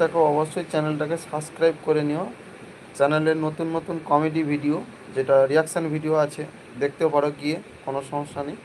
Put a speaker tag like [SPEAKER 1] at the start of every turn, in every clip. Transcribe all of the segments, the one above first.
[SPEAKER 1] দেখো, অবশ্যই চ্যানেলটাকে সাবস্ক্রাইব করে নিও। চ্যানেলের নতুন নতুন কমেডি ভিডিও যেটা রিয়াকশান ভিডিও আছে, দেখতেও পারো গিয়ে, কোনো সমস্যা নেই।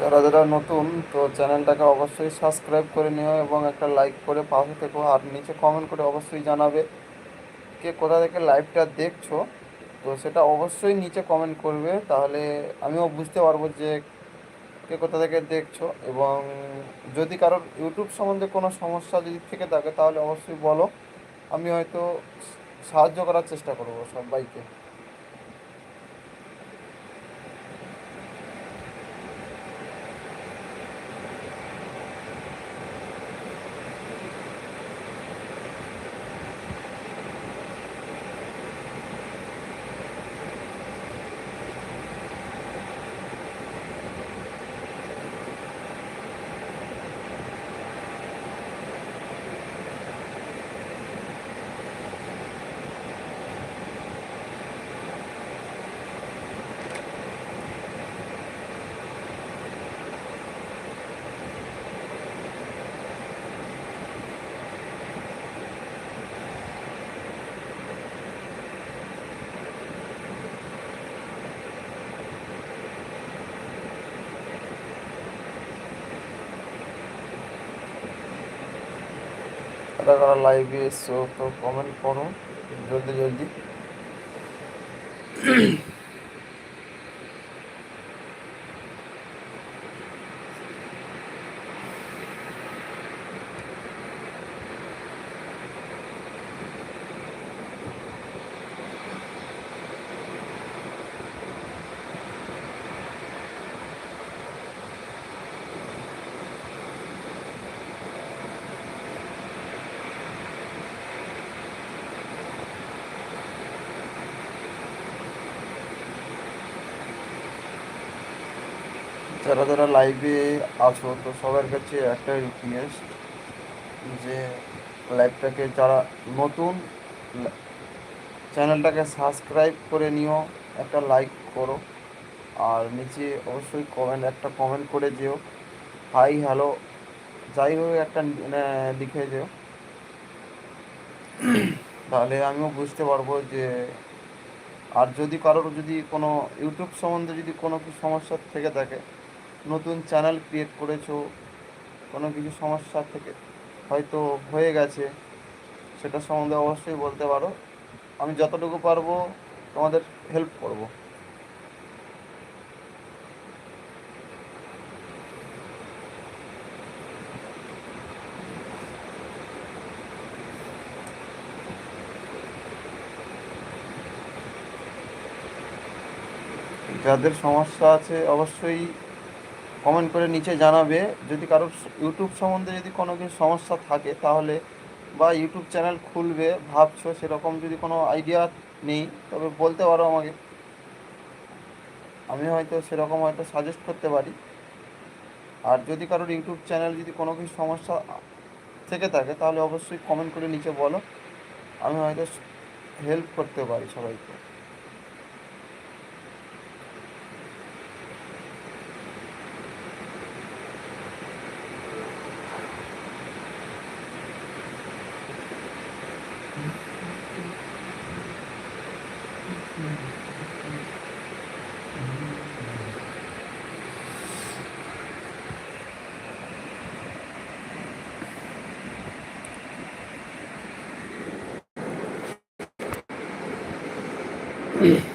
[SPEAKER 1] যারা যারা নতুন, তো চ্যানেলটাকে অবশ্যই সাবস্ক্রাইব করে নিও এবং একটা লাইক করে পাশে থেকো। আর নিচে কমেন্ট করে অবশ্যই জানাবে কে কোথা থেকে লাইভটা দেখছ। তো সেটা অবশ্যই নিচে কমেন্ট করবে, তাহলে আমিও বুঝতে পারব যে কে কোথা থেকে দেখছ। এবং যদি কারোর ইউটিউব সম্বন্ধে কোনো সমস্যা যদি থেকে থাকে, তাহলে অবশ্যই বলো। আমি হয়তো সাহায্য করার চেষ্টা করব সবাইকে। যারা যারা লাইভে এসছো তো কমেন্ট করো জলদি জলদি। যারা যারা লাইভে আছো, তো সবার কাছে একটাই রিকোয়েস্ট যে লাইভটাকে যারা নতুন চ্যানেলটাকে সাবস্ক্রাইব করে নিও, একটা লাইক করো। আর নিচে অবশ্যই কমেন্ট একটা কমেন্ট করে যেও। হাই হ্যালো যাই হোক, একটা লিখে যেও। তাহলে আমিও বুঝতে পারব যে, আর যদি কারোর যদি কোনো ইউটিউব সম্বন্ধে যদি কোনো কিছু সমস্যা থেকে থাকে নতুন চ্যানেল ক্রিয়েট করেছ, কোনো কিছু সমস্যা থেকে হয়তো হয়ে গেছে, সেটা সম্বন্ধে অবশ্যই বলতে পারো। আমি যতটুকু পারব তোমাদের হেল্প করব। যাদের সমস্যা আছে অবশ্যই কমেন্ট করে নিচে জানাবে। যদি কারোর ইউটিউব সম্বন্ধে যদি কোনো কিছু সমস্যা থাকে, তাহলে বা ইউটিউব চ্যানেল খুলবে, ভাবছ সেরকম যদি কোনো আইডিয়া নেই, তবে বলতে পারো আমাকে। আমি হয়তো সেরকম হয়তো সাজেস্ট করতে পারি। আর যদি কারোর ইউটিউব চ্যানেল যদি কোনো কিছু সমস্যা থেকে থাকে, তাহলে অবশ্যই কমেন্ট করে নিচে বলো। আমি হয়তো হেল্প করতে পারি সবাইকে। Yeah.